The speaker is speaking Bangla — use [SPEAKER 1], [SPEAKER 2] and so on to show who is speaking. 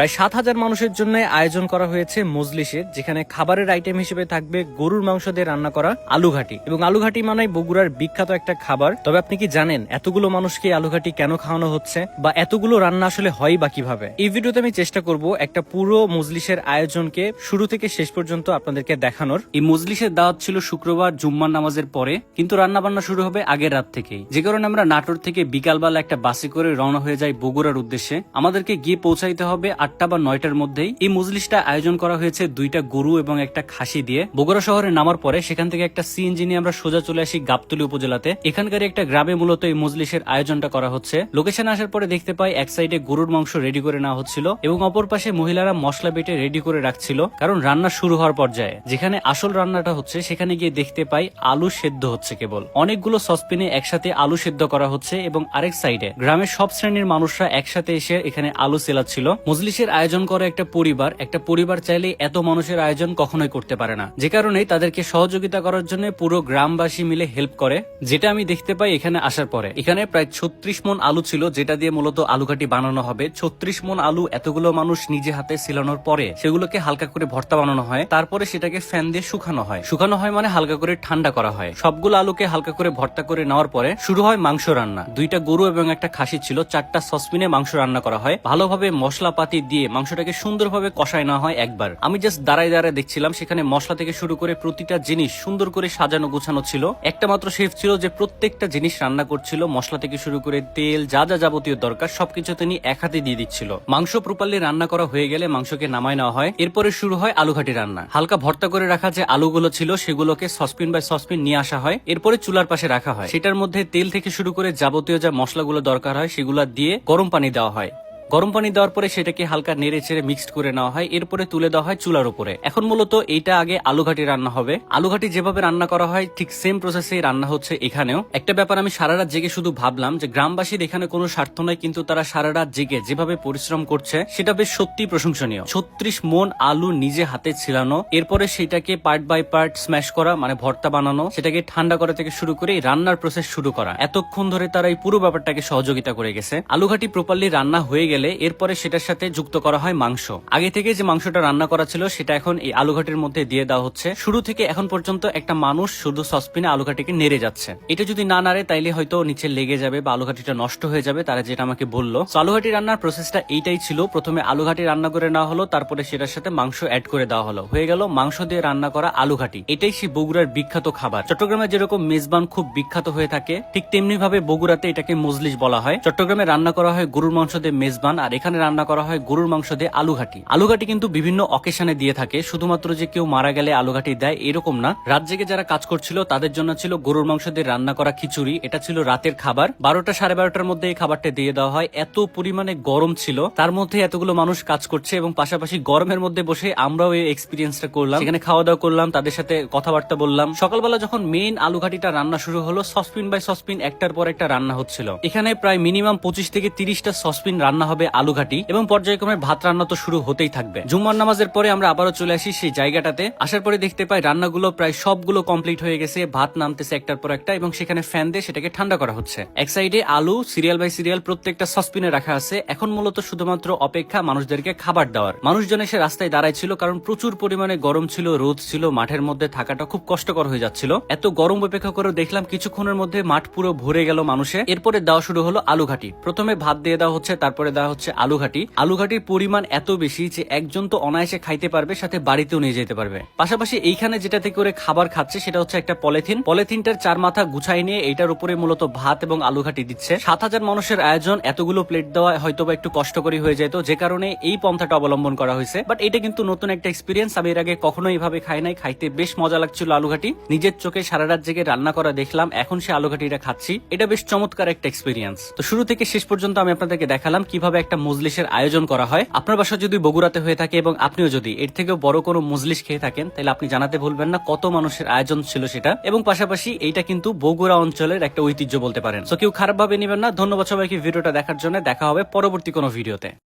[SPEAKER 1] প্রায় সাত হাজার মানুষের জন্য আয়োজন করা হয়েছে মজলিসের যেখানে খাবারের আইটেম হিসেবে থাকবে গরুর মাংস দিয়ে রান্না করা আলুঘাটি। এবং আলুঘাটি মানে বগুড়ার বিখ্যাত একটা খাবার। তবে আপনি কি জানেন এতগুলো মানুষকে আলুঘাটি কেন খাওয়ানো হচ্ছে? বা এতগুলো রান্না আসলে হয় বা কীভাবে? এই ভিডিওতে আমি চেষ্টা করব একটা পুরো মজলিসের আয়োজনকে শুরু থেকে শেষ পর্যন্ত আপনাদেরকে দেখানোর। এই মজলিসের দাওয়াত ছিল শুক্রবার জুম্মার নামাজের পরে, কিন্তু রান্না বান্না শুরু হবে আগের রাত থেকেই। যে কারণে আমরা নাটোর থেকে বিকালবেলা একটা বাসে করে রওনা হয়ে যাই বগুড়ার উদ্দেশ্যে। আমাদেরকে গিয়ে পৌঁছাইতে হবে আটটা বা নয়টার মধ্যেই এই মজলিসটা আয়োজন করা হয়েছে দুইটা গরু এবং একটা খাসি দিয়ে। বগুড়া শহরে নামার পরে সেখান থেকে একটা সিএনজি নিয়ে আমরা সোজা চলে আসি গাবতলী উপজেলাতে। এখানকার একটা গ্রামে মূলত এই মজলিসের আয়োজনটা করা হচ্ছে। লোকেশনে আসার পরে দেখতে পাই এক সাইডে গরুর মাংস রেডি করে নেওয়া হচ্ছিল এবং অপর পাশে মহিলারা মশলা বেটে রেডি করে রাখছিল, কারণ রান্না শুরু হওয়ার পর্যায়ে। যেখানে আসল রান্নাটা হচ্ছে সেখানে গিয়ে দেখতে পাই আলু সেদ্ধ হচ্ছে কেবল। অনেকগুলো সসপেনে একসাথে আলু সেদ্ধ করা হচ্ছে এবং আরেক সাইডে গ্রামের সব শ্রেণির মানুষরা একসাথে এসে এখানে আলু সেলাচ্ছিল। মজলিসের আয়োজন করে একটা পরিবার একটা পরিবার চাইলে এত মানুষের আয়োজন কখনোই করতে পারে না। যে কারণে তাদেরকে সহযোগিতা করার জন্য পুরো গ্রামবাসী মিলে হেল্প করে, যেটা আমি দেখতে পাই এখানে আসার পরে। এখানে প্রায় ছত্রিশ মন আলু ছিল, যেটা দিয়ে মূলত আলুঘাটি বানানো হবে। ছত্রিশ মন আলু এতগুলো মানুষ নিজে হাতে সিলানোর পরে সেগুলোকে হালকা করে ভর্তা বানানো হয়। তারপরে সেটাকে ফ্যান দিয়ে শুকানো হয়। শুকানো হয় মানে হালকা করে ঠান্ডা করা হয়। সবগুলো আলুকে হালকা করে ভর্তা করে নেওয়ার পরে শুরু হয় মাংস রান্না। দুইটা গরু এবং একটা খাসি ছিল। চারটা সসপিনে মাংস রান্না করা হয়। ভালোভাবে মশলাপাতি দিয়ে মাংসটাকে সুন্দরভাবে কষায় না হয় একবার। আমি জাস্ট দাঁড়ায় দাঁড়ায় দেখছিলাম, সেখানে মশলা থেকে শুরু করে প্রতিটা জিনিস সুন্দর করে সাজানো গোছানো ছিল। একটা মাত্র শেফ ছিল যে প্রত্যেকটা জিনিস রান্না করছিল, মশলা থেকে শুরু করে তেল, যা যা যাবতীয় দরকার, সবকিছু তিনি এক হাতে দিয়ে দিচ্ছিল। মাংস প্রপারলি রান্না করা হয়ে গেলে মাংসকে নামায় নেওয়া হয়। এরপরে শুরু হয় আলুঘাটি রান্না। হালকা ভর্তা করে রাখা যে আলুগুলো ছিল, সেগুলোকে সসপিন বাই সসপিন নিয়ে আসা হয়। এরপরে চুলার পাশে রাখা হয়। সেটার মধ্যে তেল থেকে শুরু করে যাবতীয় যা মশলাগুলো দরকার হয়, সেগুলো দিয়ে গরম পানি দেওয়া হয়। গরম পানি দেওয়ার পরে সেটাকে হালকা নেড়ে চেড়ে মিক্সড করে নেওয়া হয়, এরপরে তুলে দেওয়া হয় চুলার উপরে। এখন মূলত এইটা আগে আলুঘাটি রান্না হবে। আলুঘাটি যেভাবে রান্না করা হয়, ঠিক সেম প্রসেসে রান্না হচ্ছে এখানেও। একটা ব্যাপার আমি সারা রাত জেগে শুধু ভাবলাম যে গ্রামবাসীর এখানে কোনো স্বার্থ নয়, কিন্তু তারা সারা রাত জেগে যেভাবে পরিশ্রম করছে, সেটা বেশ সত্যি প্রশংসনীয়। ছত্রিশ মন আলু নিজে হাতে ছিলানো, এরপরে সেটাকে পার্ট বাই পার্ট স্ম্যাশ করা মানে ভর্তা বানানো, সেটাকে ঠান্ডা করা থেকে শুরু করে রান্নার প্রসেস শুরু করা। এতক্ষণ ধরে তারা এই পুরো ব্যাপারটাকে সহযোগিতা করে গেছে। আলুঘাটি প্রপারলি রান্না হয়ে গেলে এরপরে সেটার সাথে যুক্ত করা হয় মাংস। আগে থেকে যে মাংসটা রান্না করা ছিল, সেটা এখন এই আলুঘাটির মধ্যে দিয়ে দেওয়া হচ্ছে। শুরু থেকে এখন পর্যন্ত একটা মানুষ শুধু সসপিনে আলুঘাটিকে নেড়ে যাচ্ছে। এটা যদি না নাড়ে, তাইলে হয়তো নিচে লেগে যাবে বা আলুঘাটিটা নষ্ট হয়ে যাবে, তারা যেটা আমাকে বলল। আলুঘাটি রান্নার প্রসেসটা এইটাই ছিল। প্রথমে আলুঘাটি রান্না করে নেওয়া হলো, তারপরে সেটার সাথে মাংস অ্যাড করে দেওয়া হলো। হয়ে গেল মাংস দিয়ে রান্না করা আলুঘাটি। এটাই সেই বগুড়ার বিখ্যাত খাবার। চট্টগ্রামে যেরকম মেজবান খুব বিখ্যাত হয়ে থাকে, ঠিক তেমনি ভাবে বগুড়াতে এটাকে মজলিস বলা হয়। চট্টগ্রামে রান্না করা হয় গরুর মাংস দিয়ে মেজবান আর এখানে রান্না করা হয় গরুর মাংস দিয়ে আলুঘাটি আলুঘাটি কিন্তু বিভিন্ন অকেশনে দিয়ে থাকে, শুধুমাত্র যে কেউ মারা গেলে আলুঘাটি দেয় এরকম না। রাত জেগে যারা কাজ করছিল, তাদের জন্য ছিল গরুর মাংস দিয়ে রান্না করা খিচুড়ি, এটা ছিল রাতের খাবার। বারোটা সাড়ে বারোটার মধ্যে এই খাবারটা দিয়ে দেওয়া হয়। এত পরিমাণে গরম ছিল, তার মধ্যে এতগুলো মানুষ কাজ করছে এবং পাশাপাশি গরমের মধ্যে বসে আমরাও এই এক্সপিরিয়েন্সটা করলাম। এখানে খাওয়া দাওয়া করলাম, তাদের সাথে কথাবার্তা বললাম। সকালবেলা যখন মেইন আলুঘাটিটা রান্না শুরু হলো সসপিন বাই সসপিন একটার পর একটা রান্না হচ্ছিল। এখানে প্রায় মিনিমাম পঁচিশ থেকে তিরিশটা সসপিন রান্না হবে আলুঘাটি এবং পর্যায়ক্রমে ভাত রান্না তো শুরু হতেই থাকবে। জুম্মার নামাজের পরে আমরা আবারও চলে আসি সেই জায়গাটাতে। আসার পরে দেখতে পাই রান্নাগুলো প্রায় সবগুলো কমপ্লিট হয়ে গেছে, ভাত নামতেছে একটার পর একটা এবং সেখানে ফ্যান দিয়ে সেটাকে ঠান্ডা করা হচ্ছে। এক সাইডে আলু, সিরিয়াল বাই সিরিয়াল প্রত্যেকটা সসপিনে রাখা আছে। এখন মূলত শুধুমাত্র অপেক্ষা মানুষদেরকে খাবার দেওয়ার। মানুষজন এসে রাস্তায় দাঁড়ায় ছিল কারণ প্রচুর পরিমাণে গরম ছিল, রোদ ছিল, মাঠের মধ্যে থাকাটা খুব কষ্টকর হয়ে যাচ্ছিল। এত গরম অপেক্ষা করে দেখলাম কিছুক্ষণের মধ্যে মাঠ পুরো ভরে গেল মানুষে। এরপরে দেওয়া শুরু হলো আলুঘাটি। প্রথমে ভাত দিয়ে দেওয়া হচ্ছে, তারপরে দেওয়া হচ্ছে আলুঘাটি। আলুঘাটির পরিমাণ এত বেশি যে একজন তো অনায়াসে খাইতে পারবে, সাথে বাড়িতেও নিয়ে যেতে পারবে। পাশাপাশি এইখানে যেটাতে করে খাবার খাচ্ছে সেটা হচ্ছে একটা পলিথিন। পলিথিনটার চার মাথা গুছাই নিয়ে এটার উপরে মূলত ভাত এবং আলুঘাটি দিচ্ছে। সাত হাজার মানুষের আয়োজন, এতগুলো প্লেট দেওয়া হয়তো বা একটু কষ্টকরী হয়ে যেত, যে কারণে এই পন্থাটা অবলম্বন করা হয়েছে। বাট এটা কিন্তু নতুন একটা এক্সপিরিয়েন্স আমি এর আগে কখনো এইভাবে খাই নাই, খাইতে বেশ মজা লাগছিল আলুঘাটি। নিজের চোখে সারা রাত জেগে রান্না করা দেখলাম, এখন সে আলুঘাটিটা খাচ্ছি। এটা বেশ চমৎকার একটা এক্সপিরিয়েন্স তো শুরু থেকে শেষ পর্যন্ত আমি আপনাদেরকে দেখালাম কীভাবে একটা মজলিসের আয়োজন করা হয়। আপনার বাসা যদি বগুড়াতে হয়ে থাকে এবং আপনিও যদি, এর থেকেও বড় কোনো মজলিশ খেয়ে থাকেন, তাহলে আপনি জানাতে ভুলবেন না কত মানুষের আয়োজন ছিল সেটা। এবং পাশাপাশি এইটা কিন্তু বগুড়া অঞ্চলের একটা ঐতিহ্য বলতে পারেন। তো কেউ খারাপ ভাবে নেবেন না। ধন্যবাদ সবাইকে ভিডিওটা দেখার জন্য। দেখা হবে পরবর্তী কোনো ভিডিওতে।